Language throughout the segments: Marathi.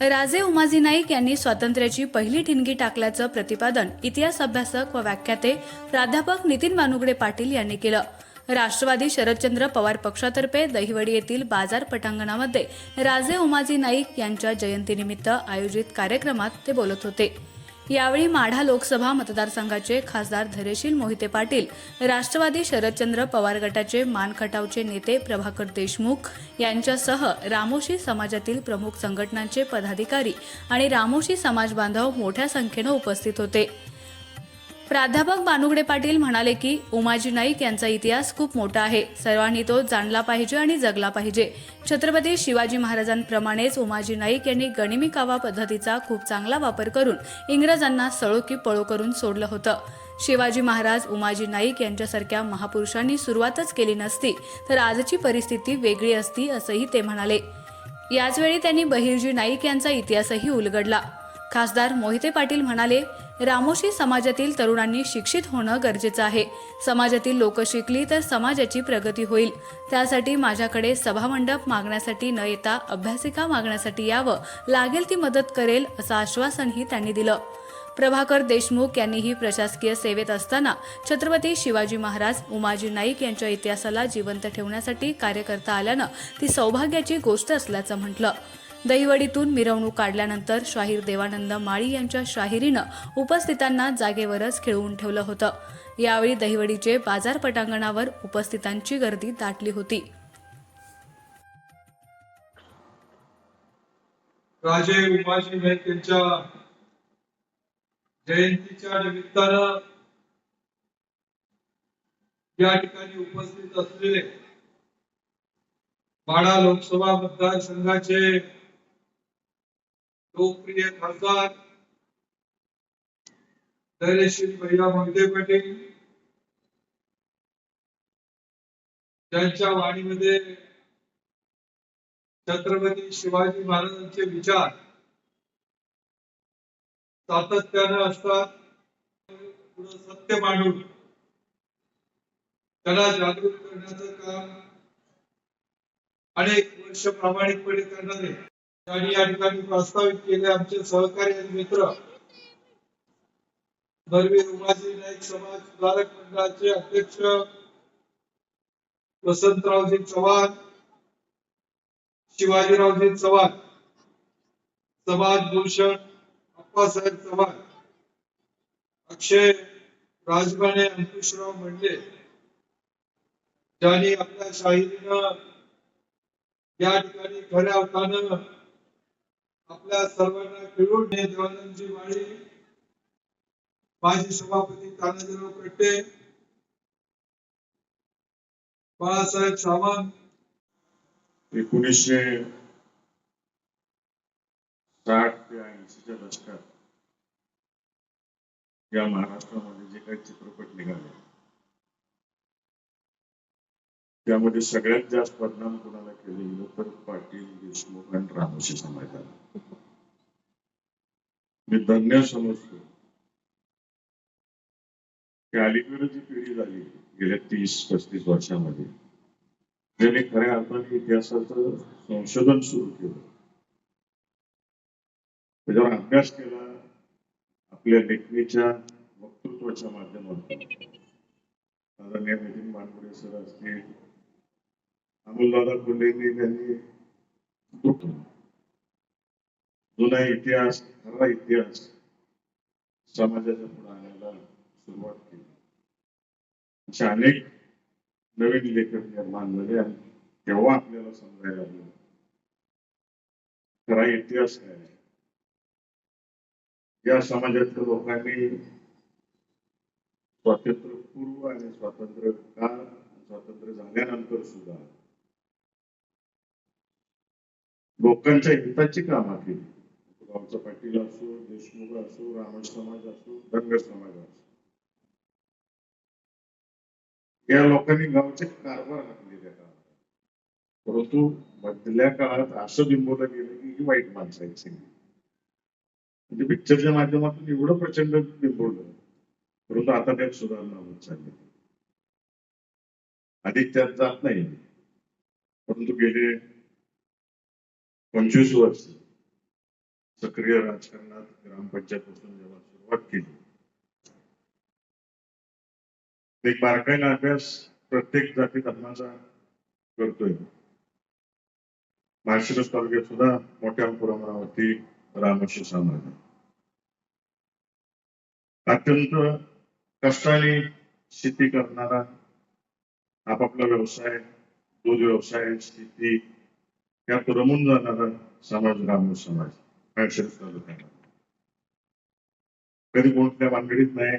राजे उमाजी नाईक यांनी स्वातंत्र्याची पहिली ठिणगी टाकल्याचं प्रतिपादन इतिहास अभ्यासक व व्याख्याते प्राध्यापक नितीन मानुगडे पाटील यांनी केलं. राष्ट्रवादी शरदचंद्र पवार पक्षातर्फे दहिवडी येथील बाजार पटांगणामध्ये राजे उमाजी नाईक यांच्या जयंतीनिमित्त आयोजित कार्यक्रमात ते बोलत होते. यावेळी माढा लोकसभा मतदारसंघाचे खासदार धैर्यशील मोहिते पाटील राष्ट्रवादी शरदचंद्र पवार गटाचे मानखटावचे नेते प्रभाकर देशमुख यांच्यासह रामोशी समाजातील प्रमुख संघटनांचे पदाधिकारी आणि रामोशी समाज बांधव मोठ्या संख्येनं उपस्थित होते. प्राध्यापक बानुगडे पाटील म्हणाले की उमाजी नाईक यांचा इतिहास खूप मोठा आहे. सर्वांनी तो जाणला पाहिजे आणि जगला पाहिजे. छत्रपती शिवाजी महाराजांप्रमाणेच उमाजी नाईक यांनी गणिमी कावा पद्धतीचा खूप चांगला वापर करून इंग्रजांना सळो की पळो करून सोडलं होतं. शिवाजी महाराज उमाजी नाईक यांच्यासारख्या महापुरुषांनी सुरुवातच केली नसती तर आजची परिस्थिती वेगळी असती असंही ते म्हणाले. याचवेळी त्यांनी बहिर्जी नाईक यांचा इतिहासही उलगडला. खासदार मोहिते पाटील म्हणाले रामोशी समाजातील तरुणांनी शिक्षित होणं गरजेचं आहे. समाजातील लोक शिकली तर समाजाची प्रगती होईल. त्यासाठी माझ्याकडे सभामंडप मागण्यासाठी न येता अभ्यासिका मागण्यासाठी यावं. लागेल ती मदत करेल असं आश्वासनही त्यांनी दिलं. प्रभाकर देशमुख यांनीही प्रशासकीय सेवेत असताना छत्रपती शिवाजी महाराज उमाजी नाईक यांच्या इतिहासाला जिवंत ठेवण्यासाठी कार्य करता आल्यानं ती सौभाग्याची गोष्ट असल्याचं म्हटलं. दहीवडीतून मिरवणूक काढल्यानंतर शाहीर देवानंद माळी यांच्या शाहिरीनं उपस्थितांना जागेवरच खिळवून ठेवलं होतं. यावेळी दहीवडीचे बाजार पटांगणावर उपस्थितांची गर्दी दाटली होती. राजे उमाजी नाईक यांच्या जयंतीच्या निमित्तानं या ठिकाणी उपस्थित असलेले बाडा लोकसभा मतदारसंघाचे लोकप्रिय खासदार धैर्यशील भैया मोहिते पाटील त्यांच्या वाणीमध्ये छत्रपती शिवाजी महाराजांचे विचार सातत्यानं असतात सत्य मांडून त्याला जागृत करण्याचं काम अनेक वर्ष प्रामाणिकपणे करणारे आणि या ठिकाणी प्रस्तावित केले आमचे सहकारी आणि मित्र. धर्मीर उमाजी नाईक समाज सुधारक मंडळाचे अध्यक्ष वसंतरावजी चव्हाण शिवाजीरावजी चव्हाण समाज भूषण अप्पासाहेब चव्हाण अक्षय राजमाने अंकुशराव मंडले ज्यांनी आपल्या शाहिरीनं या ठिकाणी खऱ्या अर्थानं आपल्या सर्वांना खेळून हे देवानंदजी माळी माजी सभापती तानाजीराव कट्टे. बाळासाहेब सावंत एकोणीसशे साठ ते ऐंशीच्या दशकात या महाराष्ट्रामध्ये जे काही चित्रपट निघाले त्यामध्ये सगळ्यात जास्त परिणाम कोणाला केले गेलं तर पाटील देशमुख आणि रामोशी समाजाला. मी धन्य समजतो. की अलीकडे जी पिढी झाली गेल्या तीस पस्तीस वर्षामध्ये ज्याने खऱ्या अर्थाने इतिहासाचं संशोधन सुरू केलं. त्याच्यावर अभ्यास केला आपल्या लेखणीच्या वक्तृत्वाच्या माध्यमातून. आदरणीय नितीन मानपुरे सर असतील अमोलदादा कोल्हेंनी त्यांनी जुना इतिहास खरा इतिहास समाजाच्या पुढे आणायला सुरुवात केली. असे अनेक नवीन लेखक निर्माण झाले आणि तेव्हा आपल्याला समजायला लागलं खरा इतिहास काय या समाजातल्या लोकांनी स्वातंत्र्य पूर्व आणि स्वातंत्र्य काळ स्वातंत्र्य झाल्यानंतर सुद्धा लोकांच्या हिताची कामं केली. गावचा पाटील असो देशमुख असो रामण समाज असो धनगर समाज असो. या लोकांनी गावचे कारभार हाकले काळात परंतु मधल्या काळात असं बिंबवलं गेलं की ही वाईट माणसं आहेत सगळी. म्हणजे पिक्चरच्या माध्यमातून एवढं प्रचंड बिंबवलं. परंतु आता त्यात सुधारणा होत चालली. अधिक त्यात जात नाही. परंतु गेले पंचवीस वर्ष. सक्रिय राजकारणात ग्रामपंचायतपासून जेव्हा सुरुवात केली एक बारकाईला अभ्यास प्रत्येक जाती धर्माचा करतोय. माळशिरस तालुक्यात सुद्धा मोठ्या प्रमाणावरती रामशी समाज अत्यंत कष्टाने शेती करणारा आपापला व्यवसाय दूध व्यवसाय शेती यात रमून जाणारा समाज ग्रामीण समाज. कधी कोणत्या भानगडीत नाही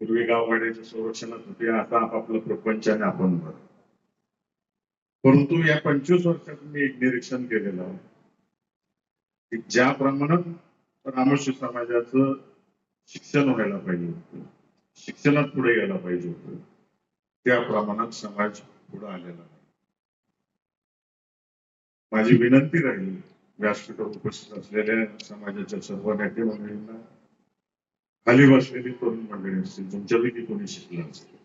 पूर्वी गाववाड्याच्या संरक्षणात होते आता आपापलं प्रपंचाने आपण भर परंतु या पंचवीस वर्षात मी एक निरीक्षण केलेलं आहे की ज्या प्रमाणात रामोशी समाजाचं शिक्षण व्हायला पाहिजे होतं शिक्षणात पुढे यायला पाहिजे होतं त्या प्रमाणात समाज पुढे आलेला नाही. माझी विनंती राहील व्यासपीठावर उपस्थित समाजाच्या सर्व नेते मंडळींना खाली बसलेली तरुण मंडळी असतील तुमच्यापैकी कोणी शिकलं असेल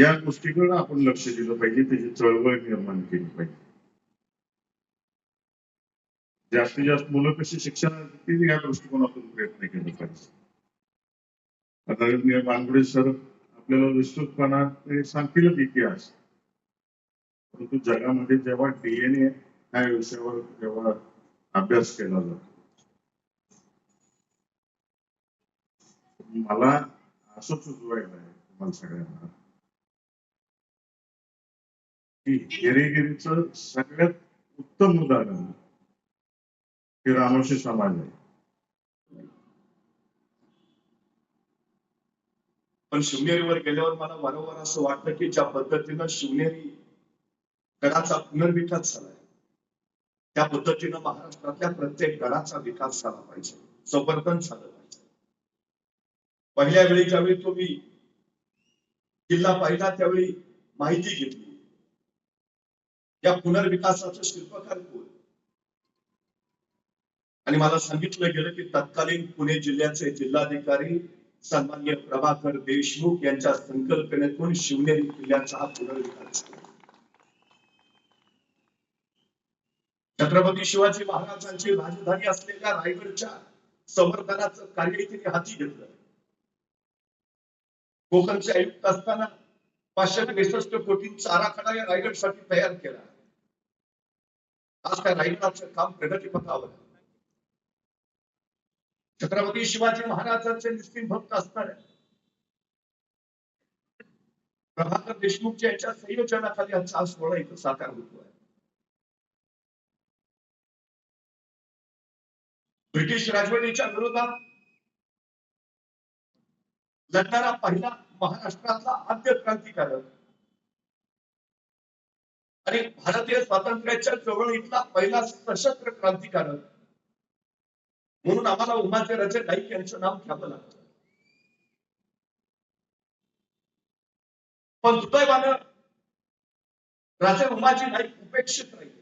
या गोष्टीकडे आपण लक्ष दिलं पाहिजे. त्याची चळवळ निर्माण केली पाहिजे. जास्तीत जास्त मुलं कशी शिक्षण येतील या दृष्टिकोनातून प्रयत्न केले पाहिजे. आता नि- बानगुडे सर आपल्याला विस्तृतपणा ते सांगतीलच इतिहास. परंतु जगामध्ये जेव्हा डीएनए ह्या विषयावर जेव्हा अभ्यास केला जातो मला असं सुचवायला आहे तुम्हाला सगळ्यांना की हेरेगिरीचं सगळ्यात उत्तम उदाहरण हे रामोशी समाज आहे. पण शिवनेरीवर गेल्यावर मला वारंवार असं वाटतं की ज्या पद्धतीनं शिवनेरी गडाचा पुनर्विकास झालाय. त्या पद्धतीनं महाराष्ट्रातल्या प्रत्येक गडाचा विकास झाला पाहिजे. संवर्धन झालं पाहिजे. पहिल्या वेळी ज्यावेळी तुम्ही किल्ला पाहिला त्यावेळी माहिती घेतली. या पुनर्विकासाचं शिल्पकार कोण? आणि मला सांगितलं गेलं की तत्कालीन पुणे जिल्ह्याचे जिल्हाधिकारी सन्मान्य प्रभाकर देशमुख यांच्या संकल्पनेतून शिवनेरी किल्ल्याचा हा पुनर्विकास झाला. छत्रपती शिवाजी महाराजांची राजधानी असलेल्या रायगडच्या संवर्धनाचं कार्य तिने हाती घेतलं. कोकणचे आयुक्त असताना पाचशे बेसष्ट कोटींचा आराखडा या रायगडसाठी तयार केला. आज त्या रायगडाचं काम प्रगतीपथावर छत्रपती शिवाजी महाराजांचे निस्तीन भक्त असताना प्रभाकर देशमुखच्या याच्या संयोजनाखाली आजचा हा सोहळा इथं साकार होतो ब्रिटिश राजवटीच्या विरोधात लढणारा पहिला महाराष्ट्रातला आद्य क्रांतिकारक. आणि भारतीय स्वातंत्र्याच्या चळवळीतला पहिला सशस्त्र क्रांतिकारक. म्हणून आम्हाला उमाचे राजे नाईक यांचं नाव घ्यावं लागतं. पण दुर्दैवानं राजे उमाजी नाईक उपेक्षित राहिले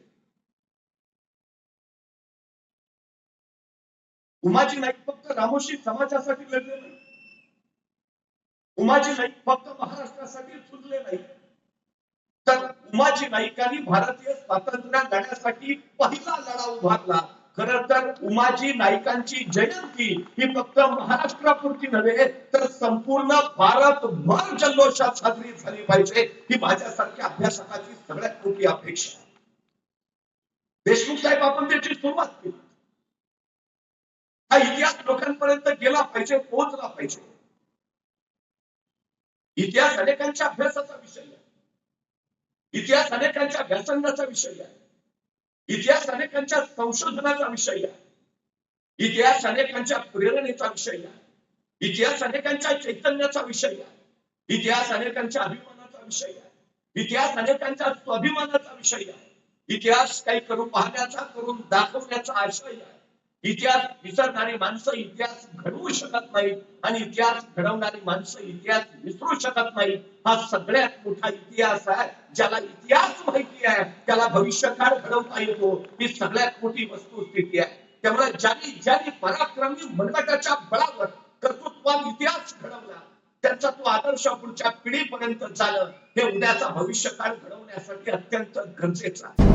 उमाजी नाईक फक्त रामोशी समाजासाठी लढले नाही. उमाजी नाईक फक्त महाराष्ट्रासाठी झुंजले नाही. तर उमाजी नाईकांनी भारतीय स्वातंत्र्य लढ्यासाठी पहिला लढा उभारला. खर तर उमाजी नाईकांची जयंती ही फक्त महाराष्ट्रापुरती नव्हे तर संपूर्ण भारतभर जल्लोषात साजरी झाली पाहिजे ही माझ्यासारख्या अभ्यासकाची सगळ्यात मोठी अपेक्षा. आहे देशमुख साहेब आपण त्याची सुरुवात केली. हा इतिहास लोकांपर्यंत गेला पाहिजे पोहोचला पाहिजे. इतिहास अनेकांच्या अभ्यासाचा विषय आहे. इतिहास अनेकांच्या व्यासंगाचा विषय आहे. इतिहास अनेकांच्या संशोधनाचा विषय आहे. इतिहास अनेकांच्या प्रेरणेचा विषय आहे. इतिहास अनेकांच्या चैतन्याचा विषय आहे. इतिहास अनेकांच्या अभिमानाचा विषय आहे. इतिहास अनेकांच्या स्वाभिमानाचा विषय आहे. इतिहास काही करून पाहण्याचा करून दाखवण्याचा आशय आहे. इतिहास विसरणारी माणसं इतिहास घडवू शकत नाहीत आणि इतिहास घडवणारी माणसं इतिहास विसरू शकत नाहीत. हा सगळ्यात मोठा इतिहास आहे ज्याला इतिहास माहिती आहे त्याला भविष्यकाळ घडवता येतो. ही सगळ्यात मोठी वस्तुस्थिती आहे. त्यामुळे ज्यांनी ज्यांनी पराक्रमी मनगटाच्या बळावर कर्तृत्वात इतिहास घडवला त्यांचा तो आदर्श पुढच्या पिढीपर्यंत झालं हे उद्याचा भविष्यकाळ घडवण्यासाठी अत्यंत गरजेचं आहे.